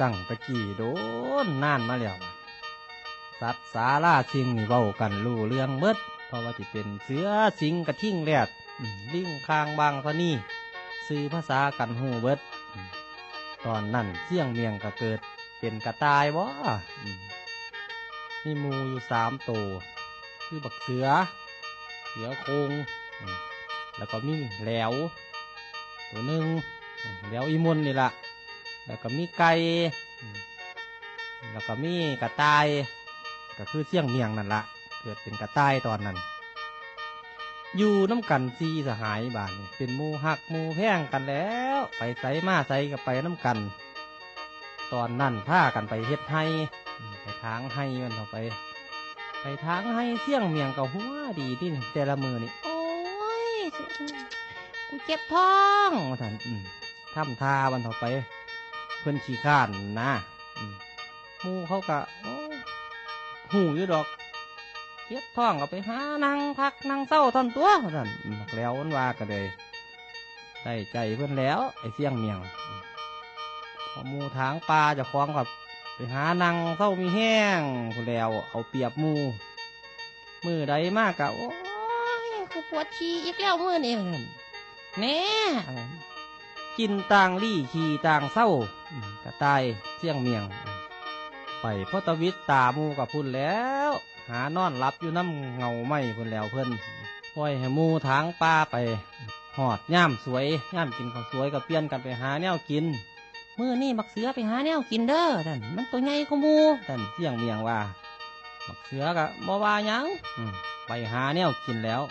ตั้งตะกี้โดนนานมาแล้วสัตว์สาราสิงนี่เว้ากันรู้เรื่องเบิดเพราะว่าจิเป็นเสือสิงกระทิ่งแรดลิงคางบางทะนี่ซื้อภาษากันหูเบิด ตอนนั้นเสี่ยงเมียงก็เกิด เป็นกระตายบ่อืมมีหมูอยู่สามตัว คือบักเสือ เสือโคง แล้วก็มีแหลว ตัวหนึ่งแหลวอีมุนนี่ละ แล้วก็มีไก่อืมแล้วก็มีกระต่าย ก็คือเสี่ยงเมียงนั่นละเกิดเป็นกระต่ายตอนนั้น อยู่น้ำกันซีสหายบานนี่เป็นหมูหักหมูแพงกันแล้ว ไปใส่มาใส่กับไปน้ำกัน ตอนนั้นพากันไปเฮ็ดให้อืมไปทางให้มันเอาไป ไปทางให้เสี่ยงเมียงกับหัวดีที่แต่ละมือนี่โอ้ยกูเจ็บท้องว่าท่านอืมทำทาวันต่อไปเพื่นขี้ข้านนะมหมูเขากะหูอยู่ดอกเฮ็ดท้องก็ไปหานั่งพักนั่งเศร้าทอนตัวว่าท่านแล้วมันว่ากันเลยได้ใจเพื่อนแล้ว ไอ้เสี่ยงเมียงมพอหมูทางปลาจะคล้องกับไปหานั่งเศร้ามีแห้งพู้นแล้ว เอาเปียบมูมือใดมากกะโอ้โอ้ยกูปวดฉี่อีกแล้วมือนี่แน่ กินต่างลี่ขี่ต่างเศร้ากระต่ายเสี่ยงเมียง ไปพ่อตวิทตามูกับพุ่นแล้ว หานอนรับอยู่น้ำเงาไม้พุ่นแล้วเพิ่นปล่อยให้มูทางป่าไปหอดย่ามสวยย่ามกินข้าวสวยก็เปลี่ยนกันไปหาแนวกินมือนี่บักเสือไปหาแนวกินเด้อท่านมันตัวใหญ่กว่ามูท่านเสี่ยงเมียงว่าบักเสือก็บ่ว่ายังไปหาแนวกินแล้ว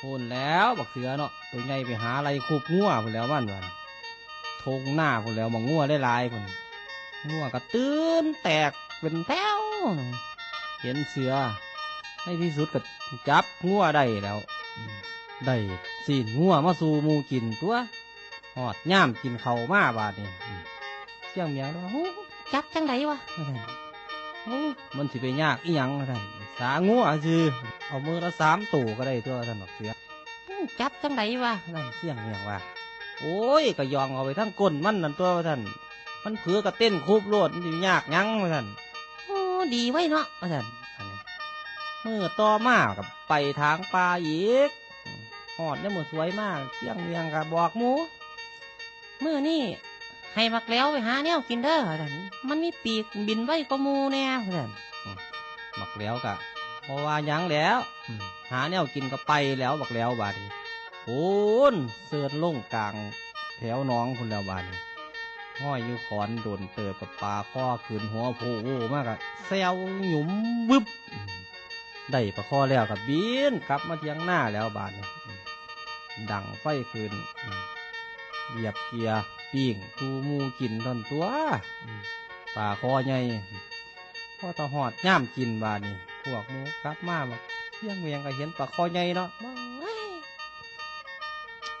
พุ่นแล้วบักเสือเนาะตัวใหญ่ไปหาอะไรคูบงัวพุ่นแล้วมันวัน ทงหน้าพุ่นแล้วมองงัวได้ลายๆพุ่นงัวก็ตื่นแตกเป็นแถวเห็นเสือในที่สุดก็จับงัวได้แล้วได้สีนงัวมาสู่มูกินตัวหอดย่ามกินเขามาบาดนี่เสียงเมียงแล้วจับจังไดวะมันสิไปยากอีหยังท่านสางัวคือเอามือละสามตู่ก็ได้ตัวท่านบอกเสือจับจังไดวะนั่นเสียงเมียงว่า โอ้ยก็ยองเอาไปทั้งก้นมันนั่นตัวว่าท่านมันเผือก็เต้นคูบโลดมันสิยากหยังว่าท่านโอ้ดีไว้เนาะอาจารย์อันนี้มือต่อมากับไปทางป่าอีกอืมหอดเนี่ยมือสวยมากเสียงเรียงกับบอกหมูมือนี่ให้บักแล้วไปหาแนวกินเด้อท่านมันมีปีกบินไว้กว่าหมูแน่ท่านบักแล้วกะเพราะว่าหยังแล้วอืมหาแนวกินก็ไปแล้วบักแล้วบาดนี้ โอนเสือนลงกลาง แถวน้องคุณแล้วบานห้อยอยู่ขอนโดนเติบกับปลาข้อขืนหัวโผล่มากอะแซวหยุมวึบได้ปลาข้อแล้วกับบินกลับมาเทียงหน้าแล้วบานดังไฟคืนเหยียบเกียร์ปิ้งตูมูกินทอนตัวปลาคอใหญ่พอตะหอดย่ามกินบาดนี่พวกมูกลับมาบเที่ยงเวียงก็เห็นปลาคอใหญ่เนาะ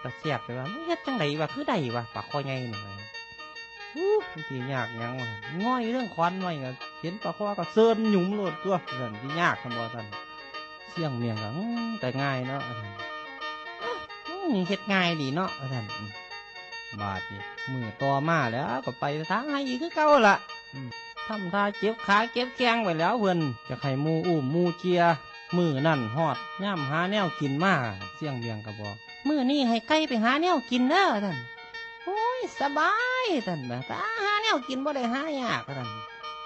ตะเสียบไปว่ามันเฮ็ดจังไดวะคือใดวะปลาคอใหญ่นี่ว่าอู้สิยากยังวะง่อยเรื่องควันไว้ก็เห็นปลาคอก็เซินหยุมโลดตัวสั่นที่ยากทำบ่ท่านเสี่ยงเมียงก็แต่ง่ายเนาะท่านอื้อเฮ็ดง่ายดีเนาะท่านบาดนี่มือต่อมาแล้วก็ไปทางให้อีกคือเก่าล่ะทำท่าเจ็บขาเจ็บแข้งไปแล้วเพื่อนจะไข่มูอุ้มมูเจียมือนั่นหอดย่ำหาแนวกินมาเสียงเบียงกระบอก มือนี่ให้ไก่ไปหาแนวกินเด้อท่านโอ้ยสบายท่านนะถ้าหาแนวกินบ่ได้หายากท่าน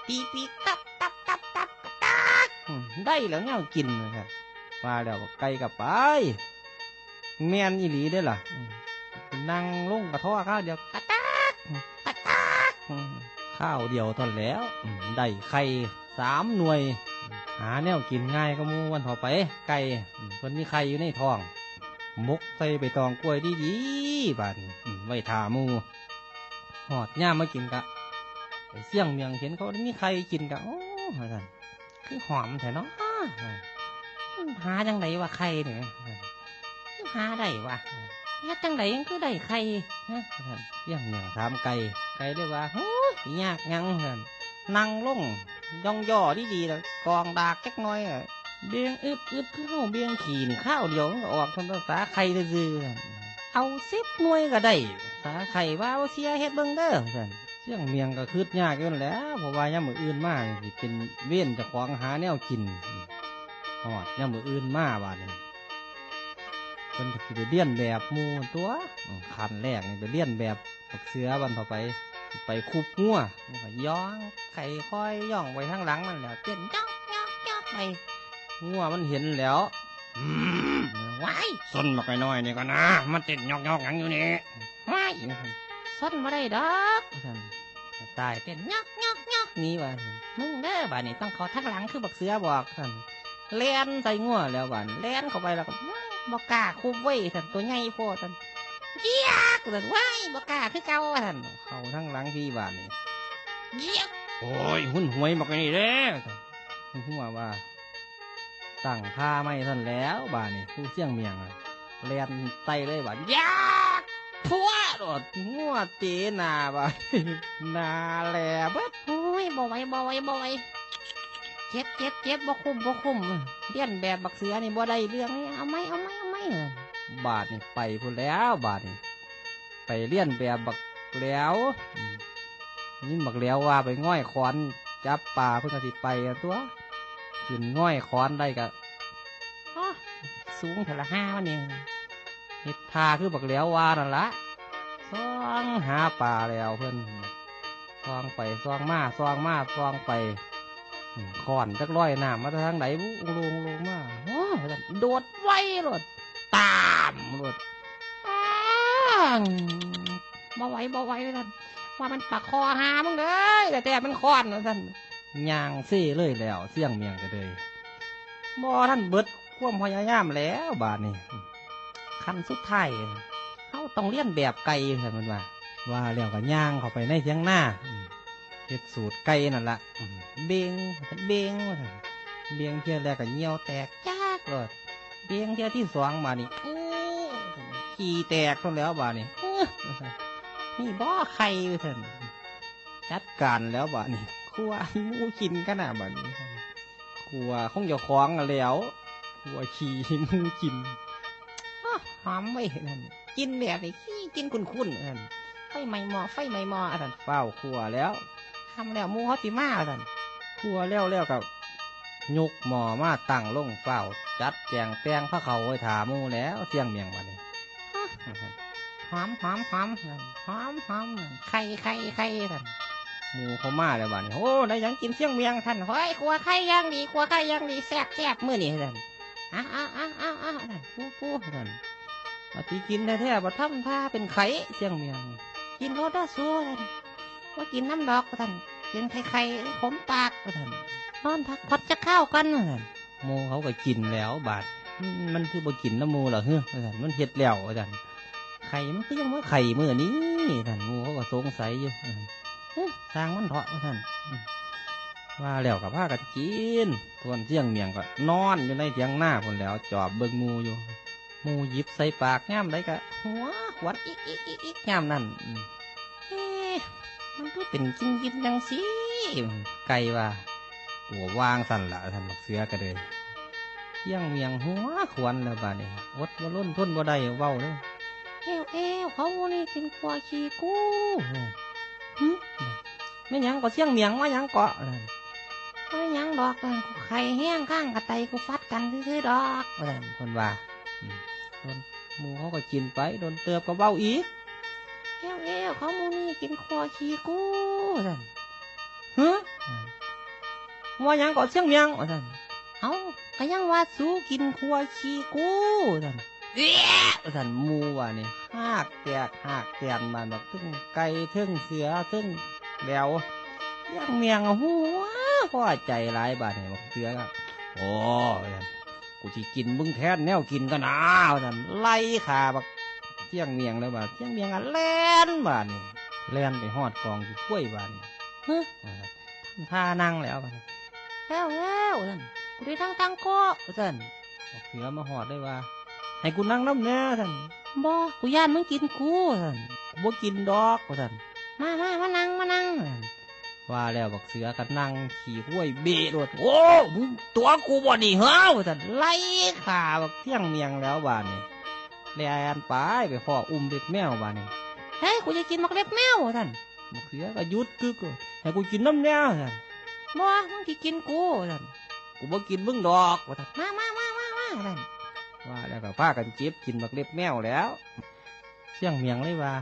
ปีปีตับตับตับตับกตักได้แล้วแนวกินนะครับมาแล้วไก่กับไปแมนอีหลีได้ล่ะนั่งลงกระท้อข้าวเดียวกระตักกระตักข้าวเดียวทานแล้วได้ไข่สามหน่วย หาแนวกินง่ายก็มูวันต่อไป ไก่เพิ่นมีไข่อยู่ในท้อง มกใส่ใบตองกล้วยดีๆบาดนี้อืมไว้ทาหมูหอดย่ามมากินกะไอเสี่ยงเมียงเห็นเขามีใครกินกะโอ้เหมือนกันคือหอมแต่เนาะหาจังไดวะไข่เนี่ยหาได้วะเฮ็ดจังไดยังคือได้ไข่ฮะเสี่ยงเมียงถามไก่ไก่เรียกว่าโอ้ยยากยังเหมือนนั่งลงย่องย่อดีดีๆแล้วกองดากจักน้อยอะ เบียงอึดอึดคือเฮาเบียงขี่นี่ข้าวเดียวมันก็ออกคนภาษาไข่ซื่อเอาสิบหน่วยก็ได้สาไข่ว่าเสียเฮ็ดเบิ่งเด้อท่านเสี่ยงเมียงก็คืดยากอยู่แล้วเพราะว่ายามมื้ออื่นมาสิเป็นเว้นจะของหาแนวกินฮอดยามมื้ออื่นมาบาดนี้เพิ่นก็สิไปเลียนแบบมูตัวขันแรกนี่ไปเลียนแบบบักเสือวันต่อไปไปคุบงัวมันก็ย่องไข่ค่อยย่องไว้ทางหลังมันแล้วเต้นจ๊อกจ๊อกจ๊อกไป งัวมันเห็นแล้วอืมว้ายสนบักน้อยๆนี่ก็นะ มันเต้นยอกๆหยังอยู่นี่ว้ายซ่อนมาได้ดอกท่านตายเต้นยอกยอกยอกนี่ว่ามึงเด้อบ้านนี้ต้องเขาทักหลังคือบักเสือบอกท่านเลียนใส่งัวแล้วบานแล่นเข้าไปแล้วก็ว้ายบอกกล้าคุบไว้ท่านตัวใหญ่โพอท่านเยียกท่านว้ายบอกกล้าคือเก่าท่านเข้าทั้งหลังพี่บานนี่เยียกโอ้ยหุ่นหวยบักนี่เด้หัวว่า ตั้งท่าไม่ท่านแล้วบานนี่ผู้เสี่ยงเมียงอะเลียนไตเลยบานยากพัวโดดงัวตีหนาบานหนาแหลเบิดโอ้ยบ่ไหวบ่ไหวบ่ไหวเจ็บเจ็บเจ็บบ่คุ้มบ่คุ้มเลี้ยนแบบบักเสือนี่บ่ได้เรื่องนี่เอาไหมเอาไหมเอาไหมเออบาทนี่ไปพูนแล้วบาทนี่ไปเลี้ยนแบบบักแล้วอืมนี่บักแล้วว่าไปง่อยคอนจับปลาเพื่อกสิไปอะตัว ขึ้นง่อยคอนได้กะอ้อสูงเท่าละห้าวันนี้เฮ็ดทาคือบักแล้วว่านั่นละซองหาปลาแล้วเพื่อนซองไปซองมาซองมาซองไปอืมคอนจักร้อยน้ำมาแต่ทางไหนบุลงลงมาโอ้โดดไวรถตามรถอ้างบ่ไหวบ่ไหวท่านว่ามันปักคอหามึงเลยแต่แต่มันคอนนะท่าน ย่างเซ่เลยแล้วเสี่ยงเมียงก็เลยบ่ท่านเบิดควมพยายามแล้วบาทนี่คันสุดท้ายเขาต้องเลี้ยนแบบไก่ท่านมันว่า ว่าแล้วก็ย่างเข้าไปในเทียงหน้าเฮ็ดสูตรไก่นั่นละเบงเบงว่าซั่นเบงเที่ยแรกก็เหี่ยวแตกจ้ากเลยเบงเที่ยที่สองมานี้ขี้แตกทั้งแล้วบานี่นี่บ่ไข่ท่านจัดการแล้วบานี่ ครัวให้หมูกินกันน่ะบานี้ครัวคงจะคล้องกันแล้วครัวขี้ให้หมูกินอ้อหอมไว้ท่านกินแบบนี้ขี้กินคุ้นๆท่านไฟไหม้หม้อไฟไหม้หม้อท่านเฝ้าวครัวแล้วทำแล้วหมูเขาสิมาท่านครัวแล้วแล้วกับยกหม้อมาตั้งลงเฝ้าวจัดแจงแป้งพระเขาไว้ถาหมูแล้วเสี่ยงเมียงบานี่หอมหอมหอมท่านหอมหอมไข่ไข่ไข่ท่าน หมูเขามาแล้วบ้านี้โอ้ได้หยังกินเสี่ยงเมียงท่านเฮ้ยครัวไข่ย่างดีครัวไข่ย่างดีแซ่บแซ่บมื้อนี้ท่านอ้าวอ้าวอ้าวอ้าวอ้าวท่านปูปูท่านปฏิกินแท้ๆบ่ทำท่าเป็นไข่เสี่ยงเมียง กินโรดาซัวท่านว่ากินน้ำดอกท่านกินไข่ไข่ขมปากท่านนอนพักพัดจะข้าวกันท่านหมูเขาก็กินแล้วบาดอืมมันคือบ่กินน้ำหมูเหรอเฮ้ยท่านมันเฮ็ดแล้วท่านไข่มันคือยังว่าไข่มื้อนี้ท่านหมูเขาก็สงสัยอยู่อืมเอ้ย สร้างมันเถาะท่านอืมว่าแล้วกับพากันกินส่วนเสี่ยงเมียงก็นอนอยู่ในเถียงหน้าพุ่นแล้ว จอบเบิ่งหมูอยู่หมูหยิบใส่ปากย่ำได้ก็หัวขวัดอีกอีกอีกอีกย่ำนั่นอืมเอ๊ะมันก็เป็นกินกินจังสิไก่ว่าหัววางสั่นละท่านบักเสือก็เลยเที่ยงเมียงหัวขวนแล้วบาดนี้อดบ่ล้นทนบ่ได้เว้าเลยเอวเอวเขานี่กินกลัวขี้กูหึ ไม่หยังก็เที่ยงเมียงว่าหยังเกาะนั่นไม่ยังดอกกันกูไข่แห้งข้างกระไตกูฟัดกันซื่อๆดอกว่าซั่นเพิ่นว่าอืมโดนหมูเขาก็กินไปโดนเติบก็เว้าอีกเอวเอวเขามูนี่กินกลัวขี้กูท่านฮะว่าหยังก็เที่ยงเมียงว่าซั่นเอาก็ยังว่าสู้กินกลัวขี้กูท่านเอ๊ะว่าซั่นหมูว่านี่หากแตกหากแตนมาแบบทึ่งไก่ทึ่งเสือทึ่ง แล้วเที่ยงเมียงหัวพอใจหลายบาดนี่บักเสือก็โอ้ยกูสิกินมึงแทนแนวกินกันนะว่าซั่นไล่ขาบักเที่ยงเมียงแล้วบาดเที่ยงเมียงอะแล่นบาดนี่แล่นไปฮอดกองที่กล้วยบาดนี่เฮ้ยทำท่านั่งแล้วบาดนี่เอวเอวท่านกูได้ทั้งตังโก้ท่านบักเสือมาฮอดได้ว่า ให้กูนั่งน้ำแน่ท่านบ่กูย่านมึงกินกูท่านกูบ่กินดอกว่าท่าน มามามานั่งมานั่งท่านว่าแล้วบักเสือก็นั่งขี่กล้วยเบะโดดโอ้มึงตัวกูบ่นี่เหรอว่าท่านไล่ขาบักเที่ยงเมียงแล้วบาดนี่แล่นไปไปพ่ออุ้มเด็กแมวบาดนี่เฮ้ยกูจะกินมักเล็บแมวท่านบักเสือก็หยุดกึกให้กูกินน้ำแน่ท่านบ่มึงสิกินกูท่านกูบ่กินมึงดอกว่าท่านมามามามามาท่านว่าแล้วก็พากันเจ็บกินบักเล็บแมวแล้วเสียงเมียงเลยว่า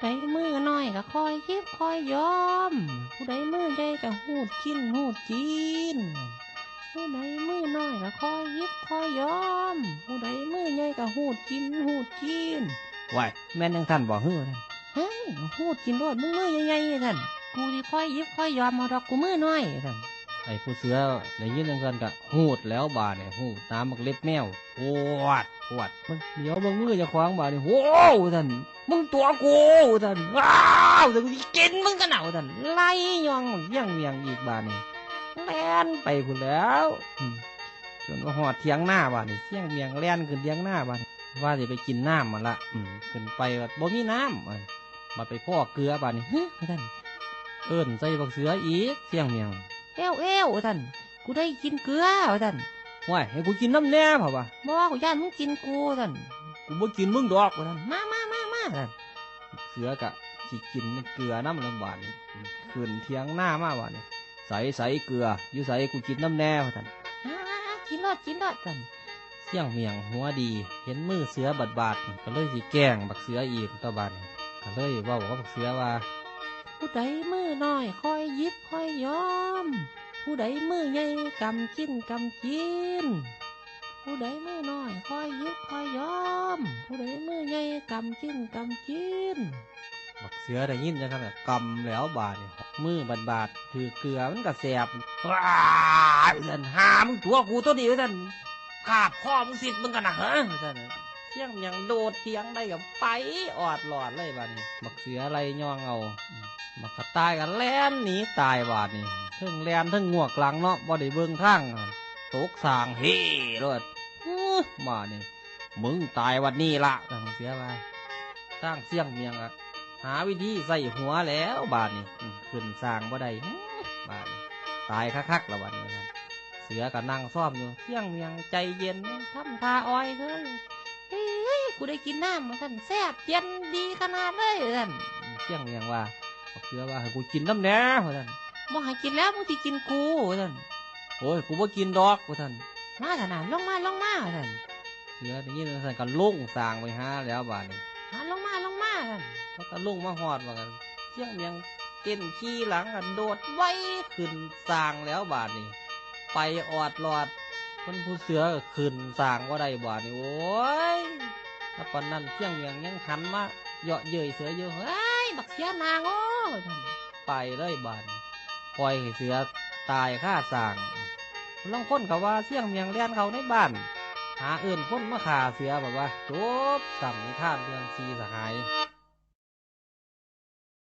ใดมือน้อยก็คอยยิบคอยยอม ผู้ใดมือใหญ่ก็หูดกินหูดจีน ผู้ใดมือน้อยก็คอยยิบคอยยอม ผู้ใดมือใหญ่ก็หูดกินหูดจีนไหวแม่นยังท่านบอกเฮ้อท่านเฮ้ยหูดกินรวดมึงมือใหญ่ๆท่านกูสิคอยยิบคอยยอมมาดอกกูมือน้อยท่าน ไอ้ผู้เสือได้ยินจังกันก็หูดแล้วบาดเนี่ยหูดตามบักเล็บแมวปวดปวดมึงเดี๋ยวมึงมือจะคว้างบาดนี่โอ้ท่านมึงตัวกูท่านว้าวท่านกูสิกินมึงกันเอาท่านไล่ยองเยี่ยงเมียงอีกบาดนี่แล่นไปพุ่นแล้วจนว่าหอดเทียงหน้าบาดนี่เสี่ยงเมียงแล่นขึ้นเทียงหน้าบาดนี่ว่าจะไปกินน้ำมันละอืมขึ้นไปบ่มีน้ำมาไปพ่อเกลือบาดนี่เฮ้ยท่านเอิ้นใส่บักเสืออีกเสี่ยงเมียง เอ้วเอ้วท่านกูได้กินเกลือท่านว้ายให้กูกินน้ำแน่เปล่าวะบ่กูย่านมึงกินกูท่านกูบ่กินมึงดอกท่านมามามามาท่านเสือกะสิกินเกลือน้ำลำบากนี่ขึ้นเทียงหน้ามาว่านี่ใส่ใส่เกลืออยู่ใส่กูกินน้ำแน่ว่าท่านอ่าๆกินรอดกินรอดท่านเสียงเมียงหัวดี เห็นมือเสือบาดบาดนี่ก็เลยสิแกล้งบักเสืออีกตะบาดนี่ก็เลยเว่ากับบักเสือว่า ผู้ใดมือน้อยคอยยิบคอยยอม ผู้ใดมือใหญ่กำกินกำกิน ผู้ใดมือน้อยคอยยิบคอยยอม ผู้ใดมือใหญ่กำกินกำกินบักเสือได้ยินจังซั่นก็กำแล้วบาดนี่มือบาดบาดถือเกลือมันก็แสบว้ายท่านหามึงตัวกูตัวนี้ท่านขาบพ่อมึงสิทธิ์มึงกันนะฮะท่านเสียงเมียงโดดเทียงได้กับไปออดหลอดเลยบาดนี้บักเสืออะไรย่องเอามบักกระตายกันแล่นหนีตายบาดนี่เทั้งแล่นทั้งงวกหลังเนาะบ่ได้เบิ่งทางตกสางเฮ้รถอื้อมานี่มึงตายวันนี้ละทานเสือว่าสร้างเสี่ยงเมียงอะหาวิธีใส่หัวแล้วบาดนี้ขึ้นสร้างบ่ได้อื้อบาดนี้ตายคักๆล้วบานี้ครับเสือก็นั่งซ่อมอยู่เที่ยงเมียงใจเย็นทำทาอ้อยเฮ้ยเฮ้ย กูได้กินน้ำมาท่านแซ่บเย็นดีขนาดเลยท่านอืมเที่ยงเมียงว่าบอกเสือว่าให้กูกินน้ำแหน่ว่าท่านบ่ให้กินแล้วมึงสิกินกูท่านโอ้ยกูบ่กินดอกว่าท่านมาท่านน่ะลงมาลงมาท่านเสือได้ยินว่าท่านก็ลงสร้างไปหาแล้วบาดนี้หาลงมาลงมาท่านเขาก็ลงมาหอดว่ากันเที่ยงเมียงเต้นขี้หลังกันโดดไว้ขึ้นสร้างแล้วบาดนี้ไปออดหลอดคนผู้เสือก็ขึ้นสร้างว่าได้บาดนี้โอ้ย ถ้าปานนั้นเที่ยงเมียงยังหันมาเหยาะเย้ยเสือเยอะเฮ้ยบักเสียนางโอ้ไปเลยบานปล่อยเสือตายค่าสั่งลองคนเขาว่าเที่ยงเมียงเลียนเขาในบ้าน หาเอื่นคนมาขาเสือแบบว่าจบสั่งท่านเรื่องซีสหาย